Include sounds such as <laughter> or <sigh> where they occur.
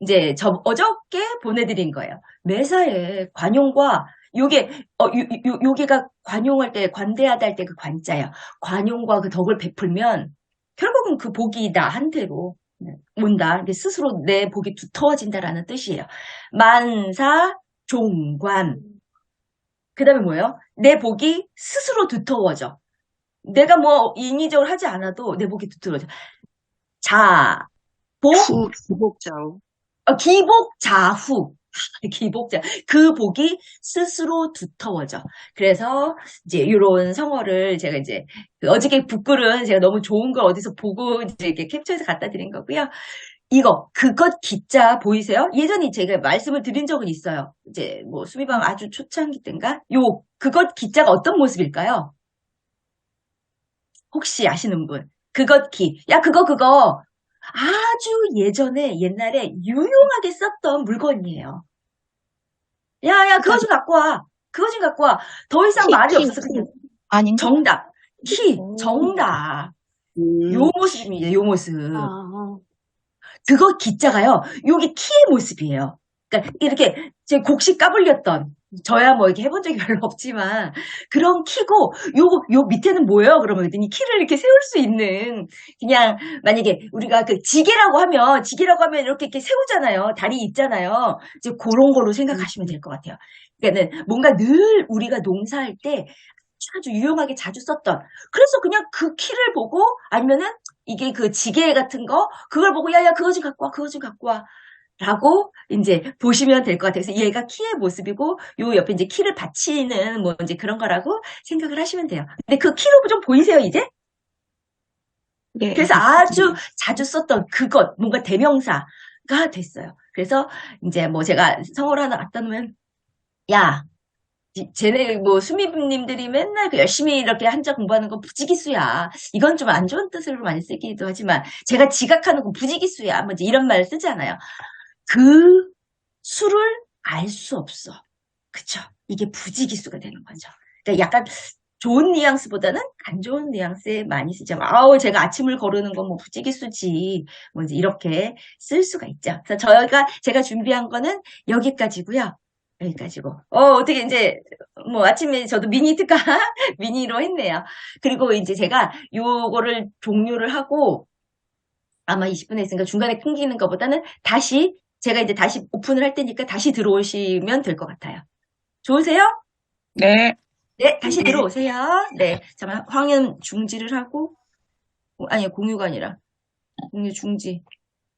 이제 저 어저께 보내드린 거예요. 매사에 관용과 요게 어 요, 요, 요게가 관용할 때 관대하다 할 때 그 관자예요. 관용과 그 덕을 베풀면 결국은 그 복이 나한테로 온다. 이게 스스로 내 복이 두터워진다라는 뜻이에요. 만사 종관. 그 다음에 뭐예요? 내 복이 스스로 두터워져. 내가 뭐 인위적으로 하지 않아도 내 복이 두터워져. 자, 복, 후, 기복자우. 어, 기복자후. <laughs> 기복자. 그 복이 스스로 두터워져. 그래서 이제 이런 성어를 제가 이제 그 어저께 북글은 제가 너무 좋은 걸 어디서 보고 이제 이렇게 캡처해서 갖다 드린 거고요. 이거 그것 기자 보이세요? 예전에 제가 말씀을 드린 적은 있어요. 이제 뭐 수미방 아주 초창기 때인가? 요 그것 기자가 어떤 모습일까요? 혹시 아시는 분? 그것 기. 야 그거 그거 아주 예전에 옛날에 유용하게 썼던 물건이에요. 야, 야, 그거 좀 갖고 와. 그거 좀 갖고 와. 더 이상 키, 말이 키, 없어. 그냥 아닌가? 정답. 키, 오. 정답. 음. 요 모습입니다, 요 모습. 아, 그거 기자가요, 요게 키의 모습이에요. 그러니까 이렇게 제 곡식 까불렸던, 저야 뭐 이렇게 해본 적이 <laughs> 별로 없지만, 그런 키고, 요거, 요 밑에는 뭐예요? 그러면 그랬더니 키를 이렇게 세울 수 있는, 그냥, 만약에 우리가 그 지게라고 하면, 지게라고 하면 이렇게 이렇게 세우잖아요. 다리 있잖아요. 이제 그런 걸로 생각하시면 될 것 같아요. 그러니까는 뭔가 늘 우리가 농사할 때 아주 유용하게 자주 썼던, 그래서 그냥 그 키를 보고, 아니면은 이게 그 지게 같은 거, 그걸 보고, 야, 야, 그거 좀 갖고 와, 그거 좀 갖고 와. 라고 이제 보시면 될 것 같아요. 그래서 얘가 키의 모습이고 요 옆에 이제 키를 받치는 뭐 이제 그런 거라고 생각을 하시면 돼요. 근데 그 키로 좀 보이세요, 이제? 네. 그래서 아주 자주 썼던 그것, 뭔가 대명사가 됐어요. 그래서 이제 뭐 제가 성어를 하나 갖다 놓으면 야, 이- 쟤네 뭐 수미님들이 맨날 그 열심히 이렇게 한자 공부하는 건 부지기수야. 이건 좀 안 좋은 뜻으로 많이 쓰기도 하지만 제가 지각하는 건 부지기수야. 뭐 이런 말을 쓰잖아요. 그 수를 알 수 없어. 그쵸? 이게 부지기수가 되는 거죠. 그러니까 약간 좋은 뉘앙스보다는 안 좋은 뉘앙스에 많이 쓰죠. 아우, 제가 아침을 거르는 건 뭐 부지기수지. 뭐 이제 이렇게 쓸 수가 있죠. 그래서 저희가, 제가 준비한 거는 여기까지고요. 여기까지고. 어, 어떻게 이제, 뭐 아침에 저도 미니 특가, <laughs> 미니로 했네요. 그리고 이제 제가 요거를 종료를 하고, 아마 20분 했으니까 중간에 끊기는 것보다는 다시, 제가 이제 다시 오픈을 할 테니까 다시 들어오시면 될 것 같아요. 좋으세요? 네. 네, 다시 들어오세요. 네, 잠깐 황현 중지를 하고, 어, 아니 공유가 아니라 공유 중지.